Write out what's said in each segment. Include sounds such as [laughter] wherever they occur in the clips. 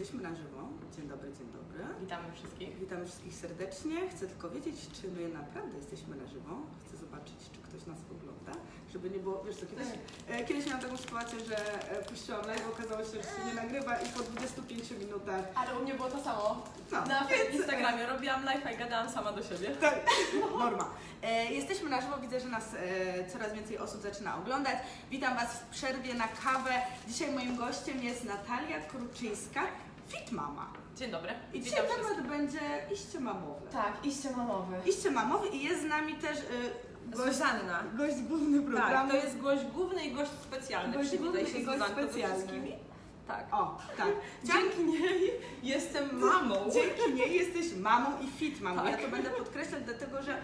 Jesteśmy na żywo. Dzień dobry, dzień dobry. Witamy wszystkich. Witam wszystkich serdecznie. Chcę tylko wiedzieć, czy my naprawdę jesteśmy na żywo. Chcę zobaczyć, czy ktoś nas ogląda, żeby nie było, wiesz co, kiedyś, e, kiedyś miałam taką sytuację, że e, puściłam live, okazało się, że się nie nagrywa i po 25 minutach Ale u mnie było to samo. no, Na więc, Instagramie robiłam live i gadałam sama do siebie. Tak, norma. E, jesteśmy na żywo, widzę, że nas coraz więcej osób zaczyna oglądać. Witam Was w przerwie na kawę. Dzisiaj moim gościem jest Natalia Kruczyńska, Fit Mama. Dzień dobry. I dzisiaj temat będzie iście mamowe. Tak, iście mamowy. Iście mamowy i jest z nami też e, gość, Zuzanna. gość główny programu. Tak, to jest gość główny i gość specjalny. Gość Przywitaj główny się i gość Zuzanko ze specjalny. wszystkimi. Tak. O, tak. [laughs] Chciałam- Dzięki niej jestem mamą. Dzięki niej jesteś mamą i fit mamą. Tak. Ja to będę podkreślać, dlatego że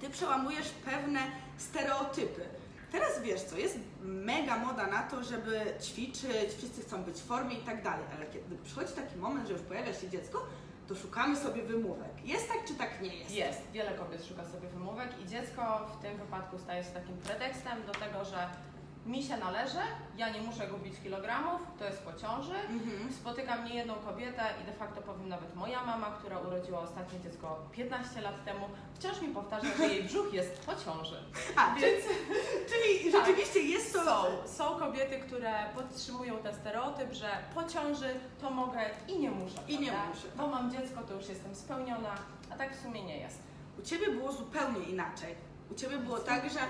ty przełamujesz pewne stereotypy. Teraz wiesz co, jest mega moda na to, żeby ćwiczyć, wszyscy chcą być w formie i tak dalej, ale kiedy przychodzi taki moment, że już pojawia się dziecko, to szukamy sobie wymówek. Jest tak czy tak nie jest? Jest, wiele kobiet szuka sobie wymówek i dziecko w tym wypadku staje się takim pretekstem do tego, że mi się należy, ja nie muszę gubić kilogramów, to jest po ciąży. Mhm. Spotykam niejedną kobietę i de facto powiem nawet moja mama, która urodziła ostatnie dziecko 15 lat temu, wciąż mi powtarza, że jej brzuch jest po ciąży. [laughs] A, Więc [laughs] czyli Tak. rzeczywiście jest to... są, są kobiety, które podtrzymują ten stereotyp, że po ciąży to mogę i nie muszę. I nie prawda? muszę. Bo mam dziecko, to już jestem spełniona, a tak w sumie nie jest. U Ciebie było zupełnie inaczej. U Ciebie było tak, że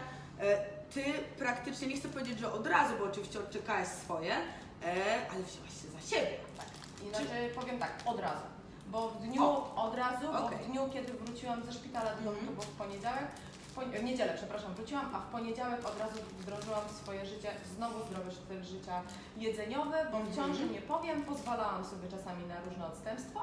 e, Ty praktycznie, nie chcę powiedzieć, że od razu, bo oczywiście odczekałaś swoje, e, ale wzięłaś się za siebie. Tak. Inaczej powiem tak, od razu. Bo w dniu, O. od razu, bo Okej. w dniu, kiedy wróciłam ze szpitala domu, Mhm. to było w poniedziałek, w, poni- w niedzielę, przepraszam, wróciłam, a w poniedziałek od razu wdrożyłam swoje życie znowu zdrowy styl życia jedzeniowy, bo w Mhm. ciąży nie powiem, pozwalałam sobie czasami na różne odstępstwa,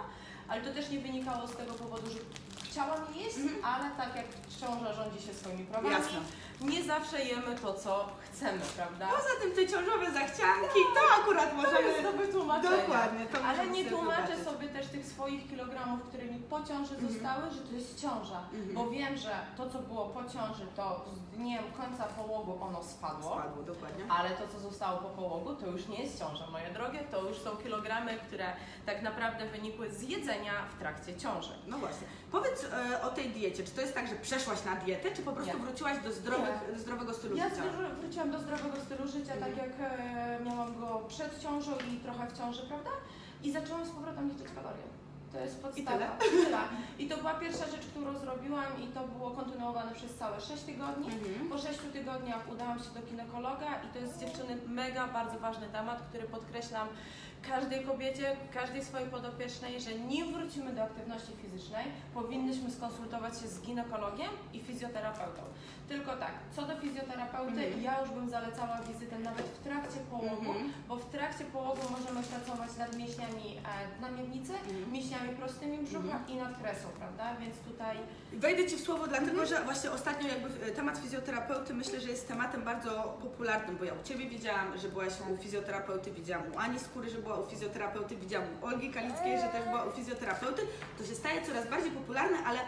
ale to też nie wynikało z tego powodu, że chciałam jeść, Mhm. ale tak jak ciąża rządzi się swoimi prawami, Jasne. Nie zawsze jemy to, co chcemy, prawda? Poza tym te ciążowe zachcianki, to akurat To możemy... jest do wytłumaczenia. Dokładnie, to Ale nie tłumaczę wybaczyć. sobie też tych swoich kilogramów, które mi po ciąży Mhm. zostały, że to jest ciąża. Mhm. Bo wiem, że to, co było po ciąży, to z dniem końca połogu ono spadło. Spadło, dokładnie. Ale to, co zostało po połogu, to już nie jest ciąża, moje drogie. To już są kilogramy, które tak naprawdę wynikły z jedzenia w trakcie ciąży. No właśnie. Powiedz e, o tej diecie. Czy to jest tak, że przeszłaś na dietę, czy po prostu Nie. wróciłaś do zdrowych, zdrowego stylu Ja życia? wr- wróciłam do zdrowego stylu życia, Mhm. tak jak e, miałam go przed ciążą i trochę w ciąży, prawda? I zaczęłam z powrotem liczyć kalorie. To jest podstawa. tyle? I tyle. I to była pierwsza rzecz, którą zrobiłam i to było kontynuowane przez całe 6 tygodni. Mhm. Po 6 tygodniach udałam się do ginekologa i to jest z dziewczyny mega bardzo ważny temat, który podkreślam każdej kobiecie, każdej swojej podopiecznej, że nim wrócimy do aktywności fizycznej, powinnyśmy skonsultować się z ginekologiem i fizjoterapeutą. Tylko tak, co do fizjoterapeuty, Mhm. ja już bym zalecała wizytę nawet w trakcie połogu, Mhm. bo w trakcie połogu możemy pracować nad mięśniami e, na miednicy, Mhm. mięśniami prostymi brzucha Mhm. i nad kresą, prawda? Więc tutaj Wejdę Ci w słowo, dlatego Mhm. że właśnie ostatnio jakby e, temat fizjoterapeuty myślę, że jest tematem bardzo popularnym, bo ja u Ciebie widziałam, że byłaś u fizjoterapeuty, widziałam u Ani Skóry, że była u fizjoterapeuty, widziałam u Olgi Kalickiej, że też była u fizjoterapeuty. To się staje coraz bardziej popularne, ale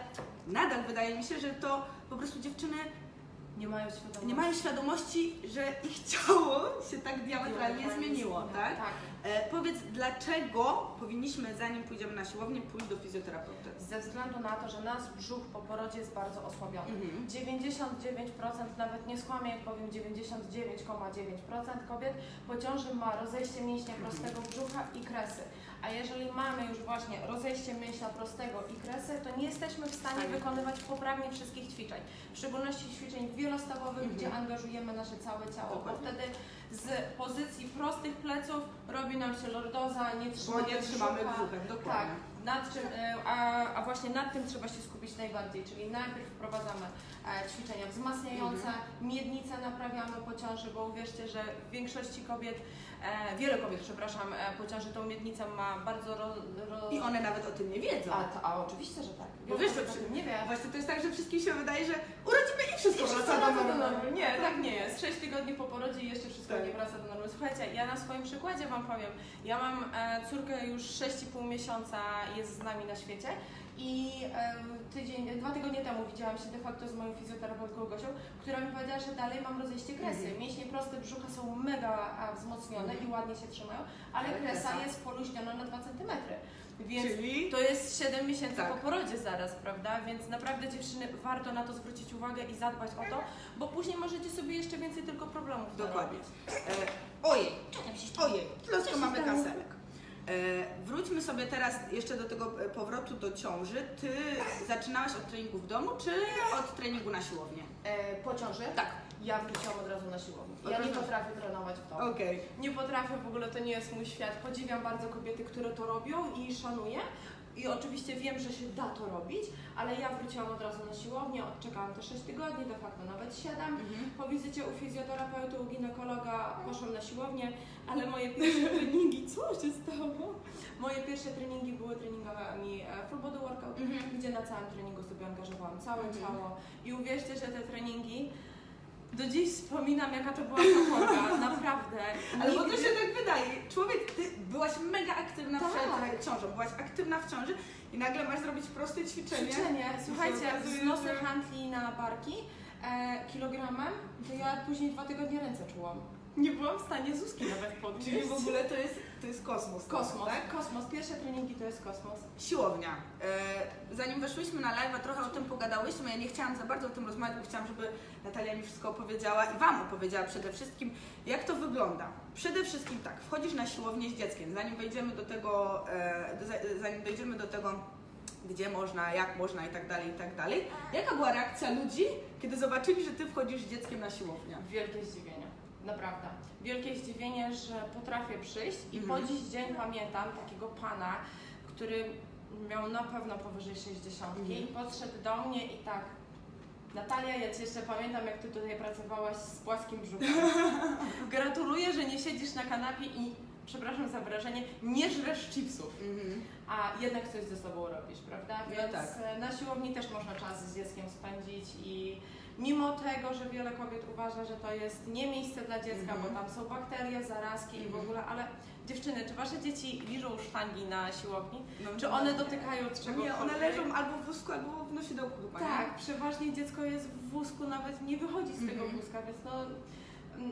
nadal wydaje mi się, że to po prostu dziewczyny nie mają świadomości. nie mają świadomości, że ich ciało się tak diametralnie zmieniło, tak? Tak. E, powiedz, dlaczego powinniśmy, zanim pójdziemy na siłownię, pójść do fizjoterapeuty? Ze względu na to, że nasz brzuch po porodzie jest bardzo osłabiony. Mhm. 99%, nawet nie skłamię jak powiem 99,9% kobiet po ciąży ma rozejście mięśnia prostego brzucha i kresy. A jeżeli mamy już właśnie rozejście mięśnia prostego i kresy, to nie jesteśmy w stanie wykonywać poprawnie wszystkich ćwiczeń. W szczególności ćwiczeń wielostawowych, Mhm. gdzie angażujemy nasze całe ciało, bo wtedy z pozycji prostych pleców robi nam się lordoza, nie Bo trzymamy nie trzymamy brzucha. brzuchem, Tak, dokładnie. Nad czym, e, a, a właśnie nad tym trzeba się skupić najbardziej, czyli najpierw wprowadzamy e, ćwiczenia wzmacniające, Mhm. miednicę naprawiamy po ciąży, bo uwierzcie, że w większości kobiet, wiele kobiet, przepraszam, e, ciąży tą miednicę ma bardzo ro, ro... I one nawet o tym nie wiedzą. A, to, a oczywiście, że tak. Bo wiesz, że o tym nie wie. Właśnie to jest tak, że wszystkim się wydaje, że urodzimy i wszystko do wraca do normy. Nie, tak nie jest. 6 tygodni po porodzie i jeszcze wszystko Tak. nie wraca do normy. Słuchajcie, ja na swoim przykładzie Wam powiem. Ja mam e, córkę już 6,5 miesiąca jest z nami na świecie I tydzień, dwa tygodnie temu widziałam się de facto z moją fizjoterapeutką Gosią, która mi powiedziała, że dalej mam rozejście kresy. Mhm. Mięśnie proste brzucha są mega a, wzmocnione i ładnie się trzymają, ale Ale kresa kresa? jest poluźniona na 2 cm. Więc Czyli to jest 7 miesięcy Tak. po porodzie zaraz, prawda? Więc naprawdę dziewczyny warto na to zwrócić uwagę i zadbać o to, bo później możecie sobie jeszcze więcej tylko problemów Dokładnie. E, ojej, ojej, tylko mamy kaselek. E, wróćmy sobie teraz jeszcze do tego e, powrotu do ciąży. Ty zaczynałaś od treningu w domu, czy od treningu na siłownię? E, po ciąży? Tak. Ja wróciłam od razu na siłownię. Od Ja razu nie na- potrafię trenować w domu. Okej. Nie potrafię, w ogóle to nie jest mój świat. Podziwiam bardzo kobiety, które to robią i szanuję. I oczywiście wiem, że się da to robić, ale ja wróciłam od razu na siłownię, odczekałam te 6 tygodni, de facto nawet 7. Mhm. Po wizycie u fizjoterapeuty, u ginekologa poszłam na siłownię, ale moje pierwsze [laughs] treningi, co się stało? Moje pierwsze treningi były treningami e, full body workout, Mhm. gdzie na całym treningu sobie angażowałam całe Mhm. ciało i uwierzcie, że te treningi do dziś wspominam, jaka to była zapoga, [laughs] naprawdę. Ale bo to się tak wydaje. Człowiek, ty byłaś mega aktywna Tak. przed ciążą, byłaś aktywna w ciąży i nagle masz zrobić proste ćwiczenie. Ćwiczenie. Słuchajcie, że- handli na barki e, kilogramem, to ja później dwa tygodnie ręce czułam. Nie byłam w stanie Zuzki nawet podnieść. Czyli w ogóle to jest, to jest kosmos. Kosmos, Tak? kosmos. Pierwsze treningi to jest kosmos. Siłownia. E, zanim weszłyśmy na live, trochę o tym pogadałyśmy. Ja nie chciałam za bardzo o tym rozmawiać, bo chciałam, żeby Natalia mi wszystko opowiedziała i Wam opowiedziała przede wszystkim, jak to wygląda. Przede wszystkim tak, wchodzisz na siłownię z dzieckiem. Zanim wejdziemy do tego, e, za- zanim dojdziemy do tego, gdzie można, jak można i tak dalej, i tak dalej. Jaka była reakcja ludzi, kiedy zobaczyli, że Ty wchodzisz z dzieckiem na siłownię? Wielkie zdziwienie. Naprawdę. Wielkie zdziwienie, że potrafię przyjść i Mhm. po dziś dzień pamiętam takiego pana, który miał na pewno powyżej 60 Mhm. i podszedł do mnie i tak Natalia, ja Cię jeszcze pamiętam, jak Ty tutaj pracowałaś z płaskim brzuchem. [laughs] Gratuluję, że nie siedzisz na kanapie i, przepraszam za wrażenie, nie żresz chipsów, Mhm. a jednak coś ze sobą robisz, prawda? No Więc tak. e, na siłowni też można czas z dzieckiem spędzić i mimo tego, że wiele kobiet uważa, że to jest nie miejsce dla dziecka, Mhm. bo tam są bakterie, zarazki i w Mhm. ogóle, ale dziewczyny, czy Wasze dzieci liżą sztangi na siłowni? No, Czy one dotykają czegoś? Nie, one leżą albo w wózku, albo w chyba, nie? Tak, przeważnie dziecko jest w wózku, nawet nie wychodzi z tego Mhm. wózka, więc no,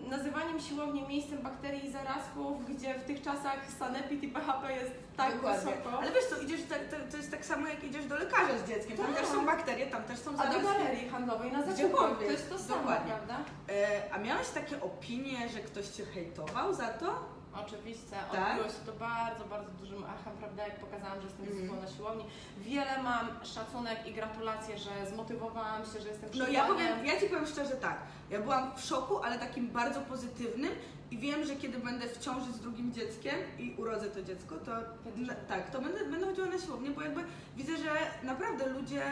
nazywaniem siłowni miejscem bakterii i zarazków, gdzie w tych czasach sanepid i BHP jest tak Dokładnie. wysoko. Ale wiesz co, idziesz, tak, to, to jest tak samo jak idziesz do lekarza z dzieckiem. Tam Tak. też są bakterie, tam też są A do zarazki. galerii handlowej na Gdziekolwiek. to jest to samo, Dokładnie. prawda? E, a miałeś takie opinie, że ktoś cię hejtował za to? Oczywiście, Tak? odbiło się to bardzo, bardzo dużym echem, prawda, jak pokazałam, że jestem mm. na siłowni. Wiele mam szacunek i gratulacje, że zmotywowałam się, że jestem No ja powiem, ja ci powiem szczerze tak. Ja byłam w szoku, ale takim bardzo pozytywnym i wiem, że kiedy będę w ciąży z drugim dzieckiem i urodzę to dziecko, to na, tak, to będę, będę chodziła na siłownię, bo jakby widzę, że naprawdę ludzie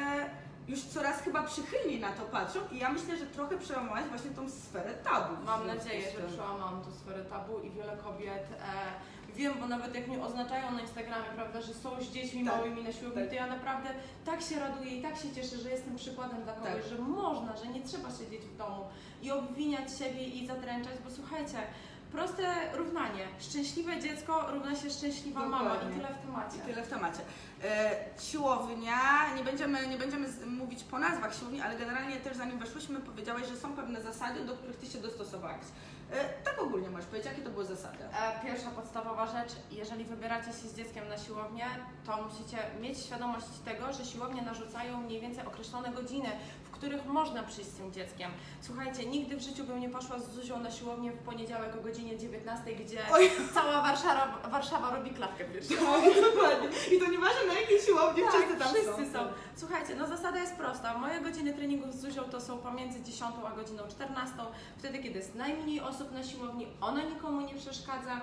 już coraz chyba przychylniej na to patrzą i ja myślę, że trochę przełamałaś właśnie tą sferę tabu. Mam nadzieję, że tym. przełamałam tę sferę tabu i wiele kobiet. E, wiem, bo nawet jak mnie oznaczają na Instagramie, prawda, że są z dziećmi Tak, małymi na siłowni, tak. to ja naprawdę tak się raduję i tak się cieszę, że jestem przykładem dla kogoś, Tak. że można, że nie trzeba siedzieć w domu i obwiniać siebie i zadręczać, bo słuchajcie, proste równanie. Szczęśliwe dziecko równa się szczęśliwa mama Dokładnie. i tyle w temacie. I tyle w temacie. E, siłownia, nie będziemy, nie będziemy mówić po nazwach siłowni, ale generalnie też zanim weszłyśmy powiedziałaś, że są pewne zasady, do których Ty się dostosowałaś. E, tak ogólnie możesz powiedzieć, jakie to były zasady? E, Pierwsza podstawowa rzecz, jeżeli wybieracie się z dzieckiem na siłownię, to musicie mieć świadomość tego, że siłownie narzucają mniej więcej określone godziny, w których można przyjść z tym dzieckiem. Słuchajcie, nigdy w życiu bym nie poszła z Zuzią na siłownię w poniedziałek o godzinie 19, gdzie Oj. cała Warszawa, Warszawa robi pierwszą. [laughs] Dokładnie. I to nieważne na jakiej siłowni, wszyscy tam Tak, wszyscy są. są. Słuchajcie, no zasada jest prosta. Moje godziny treningów z Zuzią to są pomiędzy 10 a godziną 14, wtedy kiedy jest najmniej osób na siłowni, ona nikomu nie przeszkadza,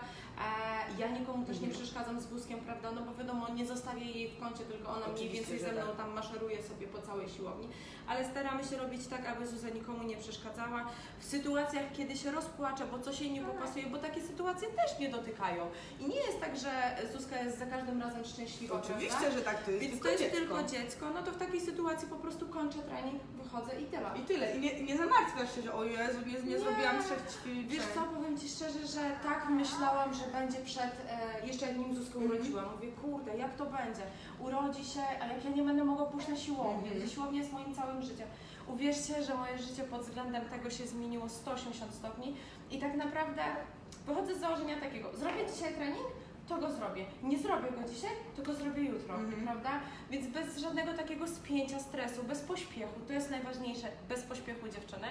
ja nikomu też nie przeszkadzam z wózkiem, prawda, no bo wiadomo, nie zostawię jej w kącie, tylko ona mniej Oczywiście, więcej że ze mną tak. tam maszeruje sobie po całej siłowni, ale staramy się robić tak, aby Zuza nikomu nie przeszkadzała. W sytuacjach, kiedy się rozpłacze, bo coś jej nie popasuje, bo takie sytuacje też mnie dotykają. I nie jest tak, że Zuzka jest za każdym razem szczęśliwa, prawda? Oczywiście, że tak, to jest Więc to jest tylko dziecko, no to w takiej sytuacji po prostu kończę trening, wychodzę i tyle. I tyle. I nie, nie zamartwiasz się, że o Jezu, nie, nie, Nie. zrobiłam trzech ćwiczeń. Wiesz co, powiem Ci szczerze, że tak myślałam, że że będzie przed, e, jeszcze nim Zuzkę Mhm. urodziłam. Mówię, kurde, jak to będzie? Urodzi się, a jak ja nie będę mogła pójść na siłownię, Mhm. gdzie siłownia jest moim całym życiem. Uwierzcie, że moje życie pod względem tego się zmieniło 180 stopni i tak naprawdę wychodzę z założenia takiego, zrobię dzisiaj trening, to go zrobię. Nie zrobię go dzisiaj, to go zrobię jutro, Mhm. prawda? Więc bez żadnego takiego spięcia, stresu, bez pośpiechu. To jest najważniejsze, bez pośpiechu dziewczyny,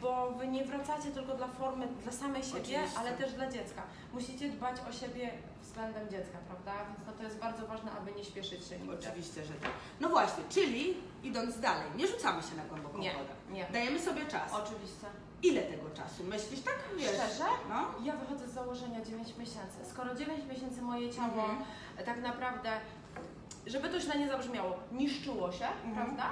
bo wy nie wracacie tylko dla formy, dla samej siebie, Oczywiście. ale też dla dziecka. Musicie dbać o siebie względem dziecka, prawda? Więc no to jest bardzo ważne, aby nie śpieszyć się nigdy. Oczywiście, że tak. No właśnie, czyli idąc dalej, nie rzucamy się na głęboką Nie, wodę. nie. Dajemy sobie czas. Oczywiście. Ile tego czasu? Myślisz tak? Wiesz, Szczerze? No. Ja wychodzę z założenia 9 miesięcy. Skoro 9 miesięcy moje ciało Mhm. tak naprawdę, żeby to źle nie zabrzmiało, niszczyło się, Mhm. prawda?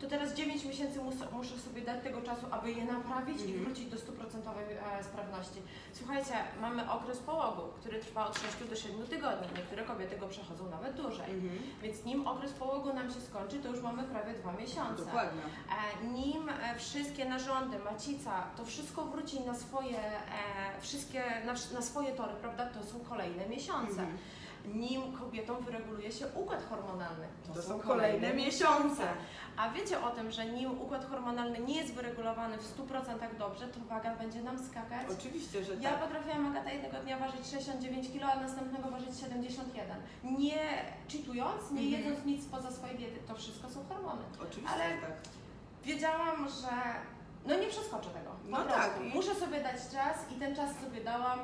To teraz 9 miesięcy muszę, muszę sobie dać tego czasu, aby je naprawić i Mhm. wrócić do stuprocentowej e, sprawności. Słuchajcie, mamy okres połogu, który trwa od 6 do 7 tygodni. Niektóre kobiety go przechodzą nawet dłużej. Mhm. Więc nim okres połogu nam się skończy, to już mamy prawie 2 miesiące. Dokładnie. E, nim e, wszystkie narządy, macica, to wszystko wróci na swoje, wszystkie, na, na swoje tory, prawda? To są kolejne miesiące. Mhm. Nim kobietom wyreguluje się układ hormonalny, To są kolejne miesiące. A wiecie o tym, że nim układ hormonalny nie jest wyregulowany w 100% dobrze, to waga będzie nam skakać? Oczywiście, że Ja tak. potrafiłam Agata jednego dnia ważyć 69 kg, a następnego ważyć 71. Nie cheatując, nie Mhm. jedząc nic poza swojej diety. To wszystko są hormony. Oczywiście, Ale- tak. Wiedziałam, że no nie przeskoczę tego. Po No prostu. tak. Muszę sobie dać czas i ten czas sobie dałam.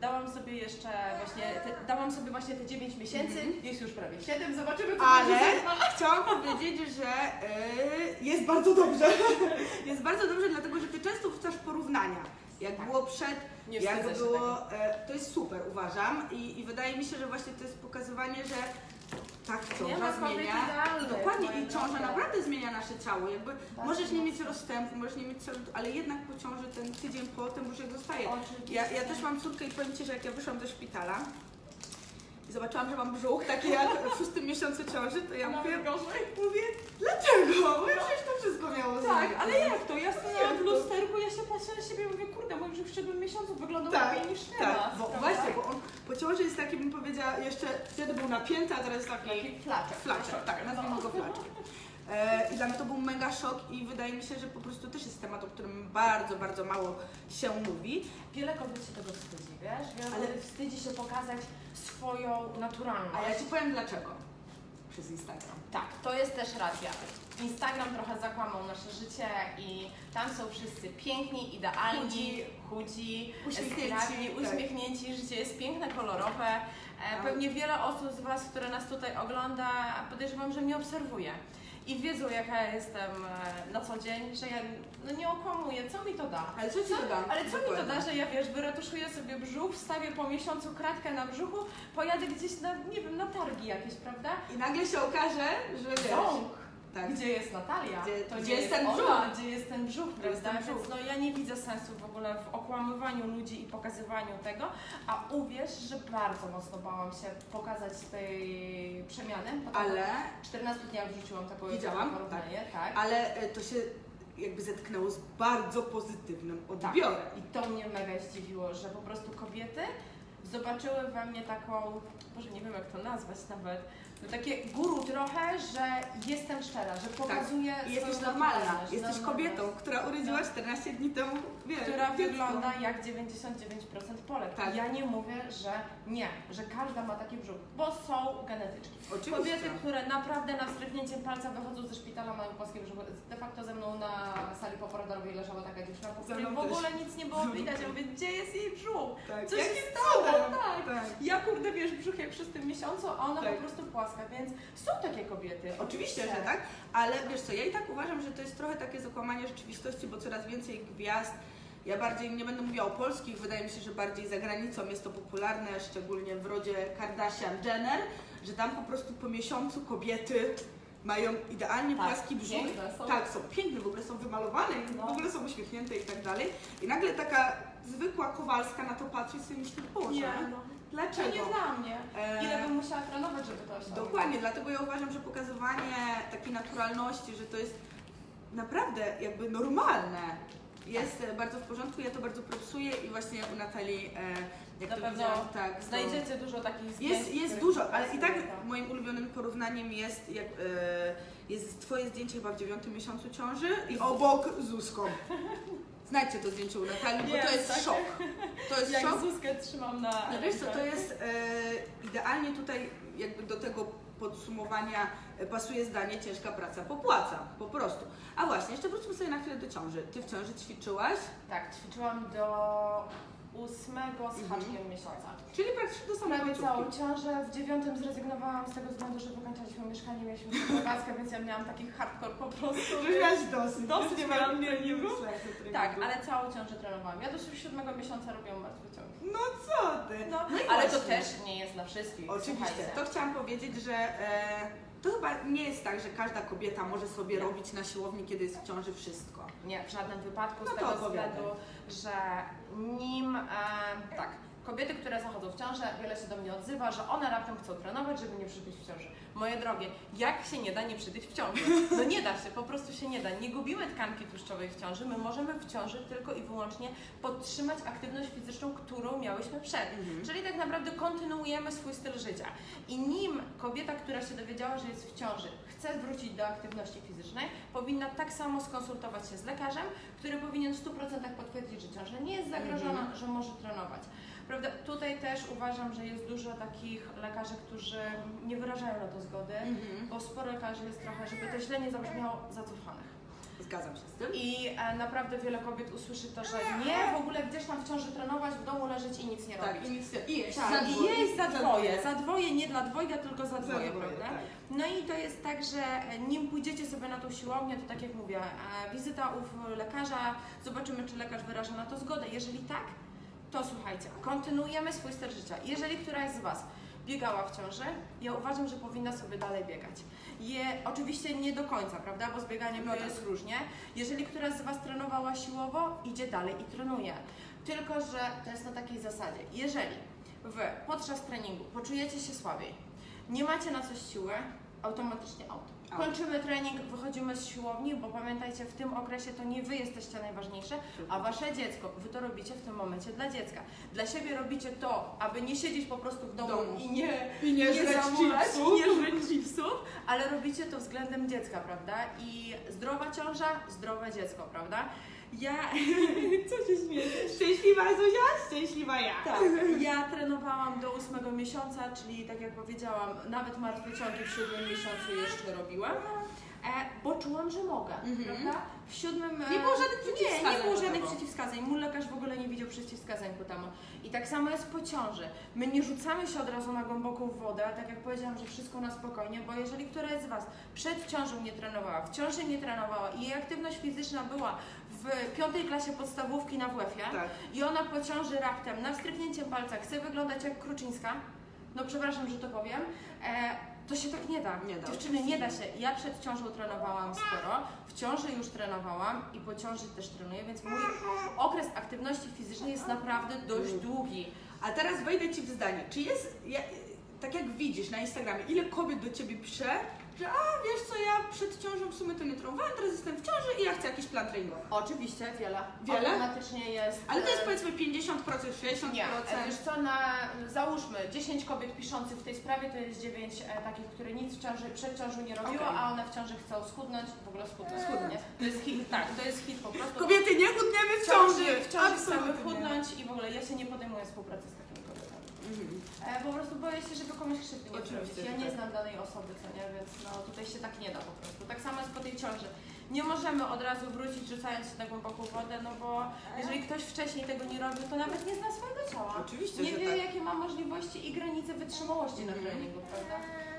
Dałam sobie jeszcze właśnie, te, dałam sobie właśnie te 9 miesięcy, Mhm. jest już prawie 7, zobaczymy co Ale będzie. chciałam powiedzieć, że y, jest bardzo dobrze. [laughs] jest bardzo dobrze, dlatego że ty często wrzucasz porównania. Jak Tak. było przed, Nie jak wstydzę się było. E, to jest super, uważam. I, I wydaje mi się, że właśnie to jest pokazywanie, że tak Nie ma ciąża kobiet zmienia. idealnych, Dokładnie, moja i ciąża droga. naprawdę zmienia nasze ciało. Jakby Bardzo możesz nie mieć mocno. rozstępu, możesz nie mieć celulitu, ale jednak po ciąży ten tydzień potem już jak zostaje. Oczywiście. Ja, ja też mam córkę i powiem Ci, że jak ja wyszłam do szpitala i zobaczyłam, że mam brzuch taki jak w szóstym miesiącu ciąży, to ja mówię, mówię, dlaczego? Mówię, przecież to wszystko miało Tak, ale jak to? Ja stanęłam w lusterku, ja się patrzę na siebie i mówię, kurde, mój brzuch w siódmym miesiącu wyglądał Tak, lepiej niż tak, teraz. bo prawda? właśnie, bo on po ciąży jest taki, bym powiedziała, jeszcze wtedy był napięty, a teraz jest taki Taki flaczek. flaczek, tak, nazwijmy go flaczek. E, I dla mnie to był mega szok i wydaje mi się, że po prostu też jest temat, o którym bardzo, bardzo mało się mówi. Wiele kobiet się tego wstydzi, wiesz? Wiele Ale- kobiet wstydzi się pokazać swoją naturalność. A ja Ci powiem dlaczego. Przez Instagram. Tak, to jest też racja. Instagram trochę zakłamał nasze życie i tam są wszyscy piękni, idealni, Chudzi. Uśmiechnięci, sprawni, tak. uśmiechnięci. Życie jest piękne, kolorowe. E, Tak. Pewnie wiele osób z Was, które nas tutaj ogląda, podejrzewam, że mnie obserwuje. I wiedzą, jaka ja jestem e, na co dzień, że ja no nie okłamuję. Co mi to da? Ale co Ci to da? Ale co mi to Dokładnie. da, że ja wiesz, wyretuszuję sobie brzuch, wstawię po miesiącu kratkę na brzuchu, pojadę gdzieś na, nie wiem, na targi jakieś, prawda? I nagle się okaże, że wiesz. Tak, Gdzie jest Natalia? Gdzie- to gdzie jest ten ona, brzuch? Gdzie jest ten brzuch, prawda? ten brzuch? Więc no ja nie widzę sensu w ogóle w okłamywaniu ludzi i pokazywaniu tego, a uwierz, że bardzo mocno bałam się pokazać tej przemiany. Ale, 14 dniach wrzuciłam taką Widziałam, porównanie, tak. ale e, to się jakby zetknęło z bardzo pozytywnym Tak. odbiorem. I to mnie mega zdziwiło, że po prostu kobiety zobaczyły we mnie taką, Boże, nie wiem jak to nazwać nawet, no takie guru trochę, że jestem szczera, że pokazuję I jesteś normalna, naturalność, jesteś normalność. kobietą, która urodziła 14 dni temu, wiesz, która wygląda jak 99% Polek. Tak. Ja nie mówię, że nie, że każda ma taki brzuch, bo są genetyczki. Oczywiście. Kobiety, które naprawdę na wstrzyknięciem palca wychodzą ze szpitala, mają płaskie brzuchy. De facto ze mną na sali poporodowej leżała taka dziewczyna, po której w ogóle też. nic nie było widać. Ja mówię, gdzie jest jej brzuch? Tak. Co Jakim się stało? Tak. Tak. Ja kurde, wiesz, brzuch jak w szóstym miesiącu, a ona Tak. po prostu płaska, więc są takie kobiety. Oczywiście, że tak, ale wiesz co, ja i tak uważam, że to jest trochę takie zakłamanie rzeczywistości, bo coraz więcej gwiazd, ja bardziej nie będę mówiła o polskich, wydaje mi się, że bardziej za granicą jest to popularne, szczególnie w rodzie Kardashian-Jenner, że tam po prostu po miesiącu kobiety mają idealnie Tak, płaski brzuch. piękne są. Tak, są piękne, w ogóle są wymalowane, No. w ogóle są uśmiechnięte i tak dalej. I nagle taka zwykła Kowalska na to patrzy i sobie myśli, Boże, Nie, no. To dlaczego? nie dla mnie. E, Ile bym musiała trenować, żeby to osiągnąć? Dokładnie, dlatego ja uważam, że pokazywanie takiej naturalności, że to jest naprawdę jakby normalne. jest e, bardzo w porządku, ja to bardzo propsuję i właśnie u Natalii, e, jak Na to pewno widziałam, tak. to- Znajdziecie dużo takich zdjęć. Jest, jest których dużo, ale i tak moim ulubionym porównaniem jest, jak, e, jest twoje zdjęcie chyba w dziewiątym miesiącu ciąży i obok Zuzką. [laughs] Znajdźcie to zdjęcie u Natalii, bo to Jest, tak. szok. To jest [laughs] Jak szok. Zuzkę trzymam na No wiesz co, to rękach. jest e, idealnie tutaj jakby do tego podsumowania e, pasuje zdanie ciężka praca popłaca, po prostu. A właśnie, jeszcze wróćmy sobie na chwilę do ciąży. Ty w ciąży ćwiczyłaś, Tak, ćwiczyłam do ósmego z Mhm. haczkiem miesiąca. czyli praktycznie do samej Prawie końcówki. całą ciążę. W dziewiątym zrezygnowałam z tego względu, że wykończyliśmy mieszkanie, mieliśmy prowadzkę, więc ja miałam taki hardcore po prostu. Że miałaś dosyć. Dosyć miałam treningu. Tak, ale całą ciążę trenowałam. Ja do siódmego miesiąca robiłam martwy ciąg. No co ty? No, No ale to też nie jest dla wszystkich. Oczywiście. Słuchajcie. To chciałam powiedzieć, że e, to chyba nie jest tak, że każda kobieta może sobie Nie. robić na siłowni, kiedy jest w ciąży wszystko. Nie, w żadnym wypadku No z to tego względu, że nim, e, tak, kobiety, które zachodzą w ciążę, wiele się do mnie odzywa, że one raptem chcą trenować, żeby nie przytyć w ciąży. Moje drogie, jak się nie da nie przytyć w ciąży? No nie da się, po prostu się nie da. Nie gubimy tkanki tłuszczowej w ciąży, my możemy w ciąży tylko i wyłącznie podtrzymać aktywność fizyczną, którą miałyśmy przed. Mhm. Czyli tak naprawdę kontynuujemy swój styl życia. I nim kobieta, która się dowiedziała, że jest w ciąży, chce wrócić do aktywności fizycznej, powinna tak samo skonsultować się z lekarzem, który powinien w 100% potwierdzić, że ciąża nie jest zagrożona, Mhm. że może trenować. Prawda? Tutaj też uważam, że jest dużo takich lekarzy, którzy nie wyrażają na to zgody, Mhm. bo sporo lekarzy jest trochę, żeby to źle nie zabrzmiało, zacofanych. Zgadzam się z tym. I e, naprawdę wiele kobiet usłyszy to, że nie, w ogóle gdzieś tam w ciąży trenować, w domu leżeć i nic nie robić. Tak, i nic nie. I jeść. Tak, i dwoje. jeść za Za dwoje, za dwoje, nie dla dwojga, tylko za Za dwoje, dwoje, prawda? tak. No i to jest tak, że nim pójdziecie sobie na tą siłownię, to tak jak mówię, e, wizyta u lekarza, zobaczymy, czy lekarz wyraża na to zgodę. Jeżeli tak, to słuchajcie, kontynuujemy swój styl życia. Jeżeli któraś z Was biegała w ciąży, ja uważam, że powinna sobie dalej biegać. Je, oczywiście nie do końca, prawda, bo z bieganiem No to tak. jest różnie. Jeżeli któraś z Was trenowała siłowo, idzie dalej i trenuje. Tylko, że to jest na takiej zasadzie. Jeżeli Wy podczas treningu poczujecie się słabiej, nie macie na coś siły, automatycznie out. Kończymy trening, wychodzimy z siłowni, bo pamiętajcie, w tym okresie to nie Wy jesteście najważniejsze, a Wasze dziecko. Wy to robicie w tym momencie dla dziecka. Dla siebie robicie to, aby nie siedzieć po prostu w domu, domu. i nie, I nie, żreć zamulać, chipsów. i nie żreć chipsów, ale robicie to względem dziecka, prawda? I zdrowa ciąża, zdrowe dziecko, prawda? Ja... [laughs] Co się śmiejesz? Szczęśliwa Zuzia, szczęśliwa ja. Tak, ja trenowałam do ósmego miesiąca, czyli tak jak powiedziałam, nawet martwe ciągi w siódmym miesiącu jeszcze robiłam, e, bo czułam, że mogę, Mhm. prawda? W siódmym... e, Nie było żadnych Nie, przeciwwskazań nie było do żadnych tego. przeciwwskazań. Mój lekarz w ogóle nie widział przeciwwskazań ku temu. I tak samo jest po ciąży. My nie rzucamy się od razu na głęboką wodę, tak jak powiedziałam, że wszystko na spokojnie, bo jeżeli któraś z Was przed ciążą nie trenowała, w ciąży nie trenowała i jej aktywność fizyczna była w piątej klasie podstawówki na WF-ie, Tak. i ona po ciąży raptem, na wstrzyknięciem palca chce wyglądać jak Kruczyńska, no przepraszam, że to powiem, e, to się tak nie da. Nie da, Dziewczyny, nie da się. Ja przed ciążą trenowałam sporo, w ciąży już trenowałam i po ciąży też trenuję, więc mój okres aktywności fizycznej jest naprawdę dość długi. A teraz wejdę Ci w zdanie. Czy jest, ja, tak jak widzisz na Instagramie, ile kobiet do Ciebie pisze, że a wiesz co, ja przed ciążą w sumie to nie trenowałam, teraz jestem w ciąży i ja chcę jakiś plan treningowy. Oczywiście, wiele. Wiele? Automatycznie jest. Ale to jest e, powiedzmy 50%, 60%. Nie, e, wiesz co, na, załóżmy 10 kobiet piszących w tej sprawie, to jest 9 e, takich, które nic w ciąży, przed ciążą nie robiło, Okej. a one w ciąży chcą schudnąć, w ogóle schudnąć. Schudnąć. To jest hit, tak, to jest hit po prostu. Kobiety nie chudniemy w ciąży, w ciąży chcemy chudnąć i w ogóle ja się nie podejmuję współpracy z. Mhm. E, po prostu boję się, żeby komuś krzywdy nie Oczywiście, zrobić. Ja nie tak. znam danej osoby, co nie, więc no tutaj się tak nie da po prostu. Tak samo jest po tej ciąży. Nie możemy od razu wrócić rzucając się na głęboką wodę, no bo jeżeli ktoś wcześniej tego nie robił, to nawet nie zna swojego ciała. Oczywiście, Nie że wie, tak. jakie ma możliwości i granice wytrzymałości na Mhm. treningu, prawda?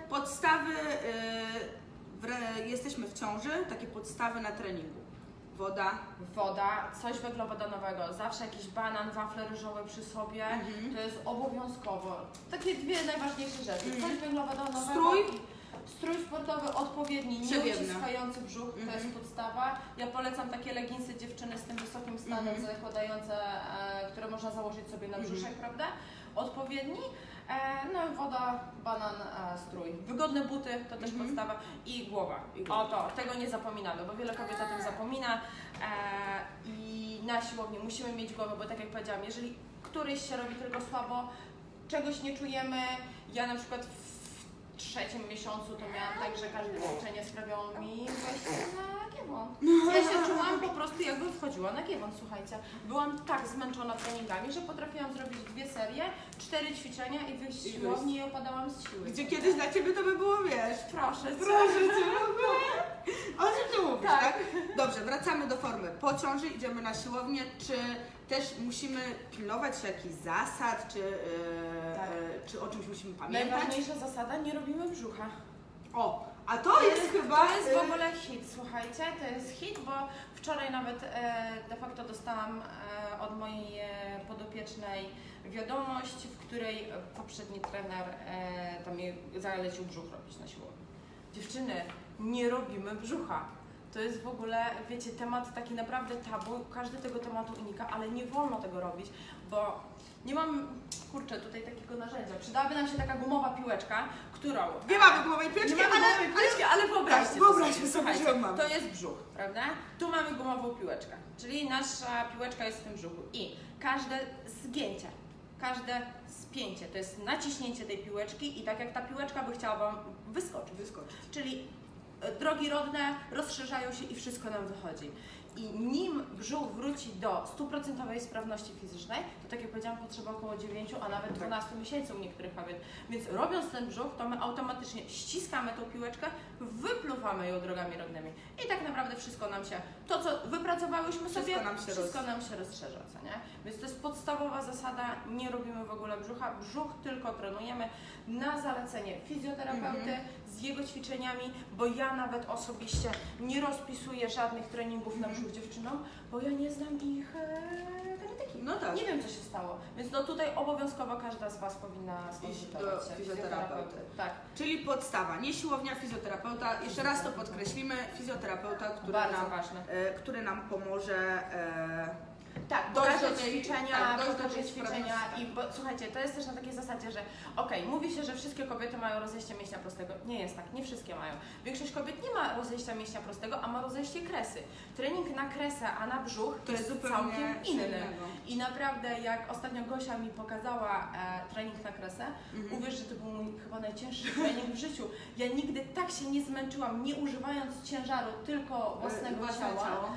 Podstawy, y, w re, jesteśmy w ciąży, takie podstawy na treningu. Woda. Woda, coś węglowodanowego, zawsze jakiś banan, wafle ryżowe przy sobie, Mhm. to jest obowiązkowo. Takie dwie najważniejsze rzeczy. Mhm. Coś węglowodanowego Strój? i strój sportowy odpowiedni, Przewiewny. nieuciskający brzuch, to Mhm. jest podstawa. Ja polecam takie leginsy dziewczyny z tym wysokim stanem Mhm. zakładające, e, które można założyć sobie na Mhm. brzuszek, prawda? Odpowiedni. E, no woda, banan, e, strój. Wygodne buty to też Mhm. podstawa i głowa. O to, tego nie zapominamy, bo wiele kobiet o tym zapomina. E, I na siłowni musimy mieć głowę, bo tak jak powiedziałam, jeżeli któryś się robi tylko słabo, czegoś nie czujemy, ja na przykład w trzecim miesiącu to miałam tak, że każde ćwiczenie sprawiało mi wejście na giewon. Ja się prostu jakbym wchodziła na giewon, słuchajcie. Byłam tak zmęczona treningami, że potrafiłam zrobić dwie serie, cztery ćwiczenia i wyjść z siłowni i opadałam z siły. Gdzie kiedyś dla ciebie to by było, wiesz, Proszę, proszę cię w ogóle. O czym ty mówisz, tak. Tak. Dobrze, wracamy do formy. Po ciąży idziemy na siłownię, czy też musimy pilnować jakichś zasad, czy, e, Tak. e, czy o czymś musimy pamiętać? Najważniejsza zasada, nie robimy brzucha. O, a to jest chyba... To jest w ogóle hit, słuchajcie, to jest hit, bo wczoraj nawet e, de facto dostałam e, od mojej e, podopiecznej wiadomość, w której poprzedni trener e, tam jej zalecił brzuch robić na siłowni. Dziewczyny, nie robimy brzucha. To jest w ogóle, wiecie, temat taki naprawdę tabu, każdy tego tematu unika, ale nie wolno tego robić, bo nie mam, kurczę, tutaj takiego narzędzia. Przydałaby nam się taka gumowa piłeczka, którą... Nie mamy gumowej piłeczki, nie mamy ale- gumowej piłeczki, ale wyobraźcie Tak, to wyobraźmy sobie, słuchajcie, że mamy. To jest brzuch, prawda? Tu mamy gumową piłeczkę, czyli nasza piłeczka jest w tym brzuchu i każde zgięcie, każde spięcie to jest naciśnięcie tej piłeczki i tak jak ta piłeczka by chciała Wam wyskoczyć. Wyskoczyć. Czyli e, drogi rodne rozszerzają się i wszystko nam wychodzi. I nim brzuch wróci do stuprocentowej sprawności fizycznej, to tak jak powiedziałam, potrzeba około 9, a nawet 12 miesięcy u niektórych kobiet. Więc robiąc ten brzuch, to my automatycznie ściskamy tą piłeczkę, wypluwamy ją drogami rodnymi. I tak naprawdę wszystko nam się, to co wypracowałyśmy Wszystko sobie, nam się wszystko roz- nam się rozszerza, co nie? Więc to jest podstawowa zasada, nie robimy w ogóle brzucha, brzuch tylko trenujemy na zalecenie fizjoterapeuty Mhm. Z jego ćwiczeniami, bo ja nawet osobiście nie rozpisuję żadnych treningów na brzuch dziewczynom, bo ja nie znam ich e, genetyki. No tak. Nie wiem, co się stało. Więc no tutaj obowiązkowo każda z Was powinna skonsultować do się fizjoterapeuty. Tak, Czyli podstawa, nie siłownia, fizjoterapeuta. Jeszcze raz to podkreślimy, fizjoterapeuta, który bardzo nam, ważne. e, który nam pomoże. E, Tak, Dojść pokaże do tej- ćwiczenia, tak, do tej ćwiczenia sprawności. i bo, słuchajcie, to jest też na takiej zasadzie, że okej, mówi się, że wszystkie kobiety mają rozejście mięśnia prostego. Nie jest tak, nie wszystkie mają. Większość kobiet nie ma rozejścia mięśnia prostego, a ma rozejście kresy. Trening na kresę, a na brzuch to jest całkiem co inny. innego. I naprawdę, jak ostatnio Gosia mi pokazała e, trening na kresę, Mhm. uwierz, że to był mój chyba najcięższy [laughs] trening w życiu. Ja nigdy tak się nie zmęczyłam, nie używając ciężaru, tylko własnego E, Własne ciała. ciało.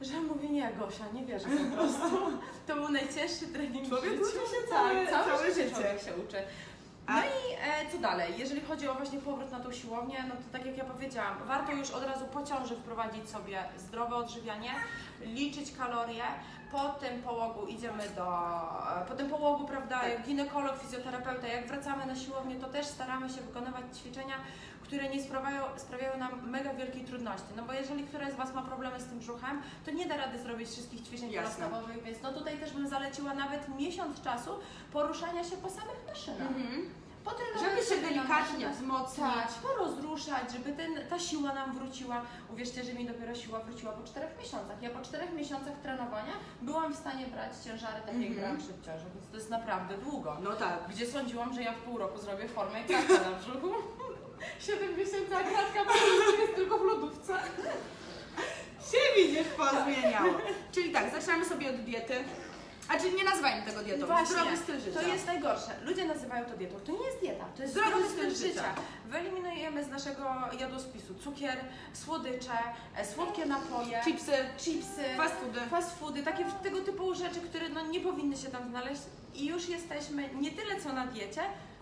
Że mówię, nie Gosia, nie wierzę po prostu. To był najcięższy trening Człowiek w życiu. uczy się całe- tak, całe, całe życie, człowiek się uczy. A- No i e, co dalej? Jeżeli chodzi o właśnie powrót na tą siłownię, no to tak jak ja powiedziałam, warto już od razu po ciąży wprowadzić sobie zdrowe odżywianie, liczyć kalorie. Po tym połogu idziemy do, e, po tym połogu, prawda, Tak. jak ginekolog, fizjoterapeuta, jak wracamy na siłownię, to też staramy się wykonywać ćwiczenia, które nie sprawiają, sprawiają nam mega wielkiej trudności. No bo jeżeli któraś z Was ma problemy z tym brzuchem, to nie da rady zrobić wszystkich ćwiczeń podstawowych, więc no tutaj też bym zaleciła nawet miesiąc czasu poruszania się po samych maszynach. Mhm. Żeby się delikatnie wzmocnić. Tak, porozruszać, żeby ten, ta siła nam wróciła. Uwierzcie, że mi dopiero siła wróciła po czterech miesiącach. Ja po czterech miesiącach trenowania byłam w stanie brać ciężary takie jak Mhm. brałam przed ciążą, więc to jest naprawdę długo. No tak. Gdzie sądziłam, że ja w pół roku zrobię formę i klatkę na brzuchu. Siedem miesięcy, a klatka po jest tylko w lodówce. Się widzisz, pozmieniało. Czyli tak, zaczynamy sobie od diety. A czyli nie nazywajmy tego dietą. Zdrowy styl życia. To jest najgorsze. Ludzie nazywają to dietą. To nie jest dieta, to jest Zdrowy styl życia. Wyeliminujemy z naszego jadłospisu cukier, słodycze, e, słodkie napoje, Chipsy, chipsy, fast foody. fast foody, takie tego typu rzeczy, które no, nie powinny się tam znaleźć i już jesteśmy nie tyle co na diecie,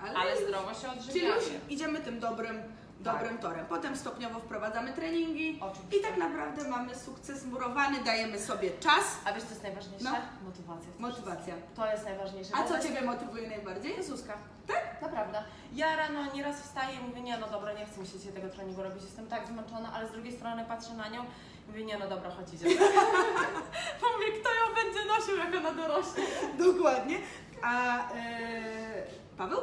Ale- ale, zdrowo się Czyli odżywiamy. już idziemy tym dobrym, dobrym torem. Potem stopniowo wprowadzamy treningi Oczywiście. i tak naprawdę mamy sukces murowany, dajemy sobie czas. A wiesz co jest najważniejsze? No. Motywacja. Motywacja. To jest najważniejsze. A bo co bez- Ciebie motywuje najbardziej? Jezuska. Tak? Naprawdę. Ja rano nieraz wstaję i mówię, nie no dobra, nie chcę mi się dzisiaj tego treningu robić, jestem tak zmęczona, ale z drugiej strony patrzę na nią i mówię, nie no dobra, chodź idziemy. [laughs] Bo mówię, kto ją będzie nosił, jak ona dorośnie? Dokładnie. A e, Paweł?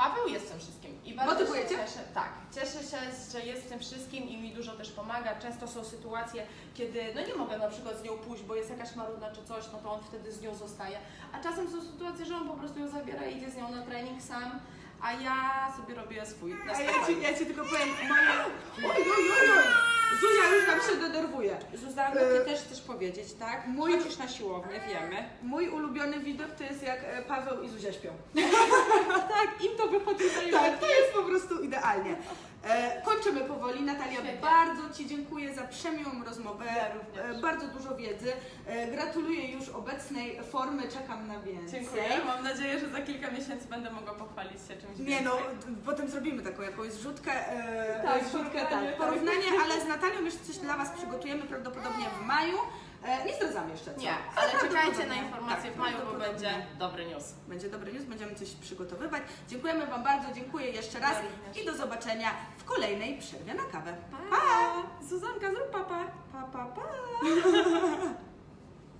Paweł jest tym wszystkim. I bardzo się? Cieszę, tak, cieszę się, że jest tym wszystkim i mi dużo też pomaga. Często są sytuacje, kiedy no nie mogę na przykład z nią pójść, bo jest jakaś marudna czy coś, no to on wtedy z nią zostaje. A czasem są sytuacje, że on po prostu ją zabiera i idzie z nią na trening sam, a ja sobie robię swój na A ja ci, ja ci tylko powiem, moje... Oj, oj, oj, oj. Zuzia już nam się denerwuje. Zuzanno, ty też chcesz powiedzieć, tak? Mój- Chodzisz na siłownię, wiemy. Mój ulubiony widok to jest jak e, Paweł i Zuzia śpią. [laughs] Tak, im to wychodzi Tak, to jest po prostu idealnie. E, kończymy powoli. Natalia, Świetnie. bardzo Ci dziękuję za przemiłą rozmowę. Ja. E, bardzo dużo wiedzy. E, gratuluję już obecnej formy, czekam na więcej. Dziękuję. Mam nadzieję, że za kilka miesięcy będę mogła pochwalić się czymś Nie no, więcej. d- potem zrobimy taką jakąś zrzutkę, e, Tak, zrzutkę porównanie, tak. porównanie, ale z Natalią jeszcze coś dla Was przygotujemy prawdopodobnie w maju. E, nie zdradzam jeszcze co. Nie, ale czekajcie na Prawdopodobnie. informacje Tak, w maju, bo prawdopodobnie. będzie dobry news. Będzie dobry news, będziemy coś przygotowywać. Dziękujemy Wam bardzo, dziękuję jeszcze raz i do zobaczenia w kolejnej przerwie na kawę. Pa! Zuzanka, zrób papa. Pa, pa, pa. [laughs]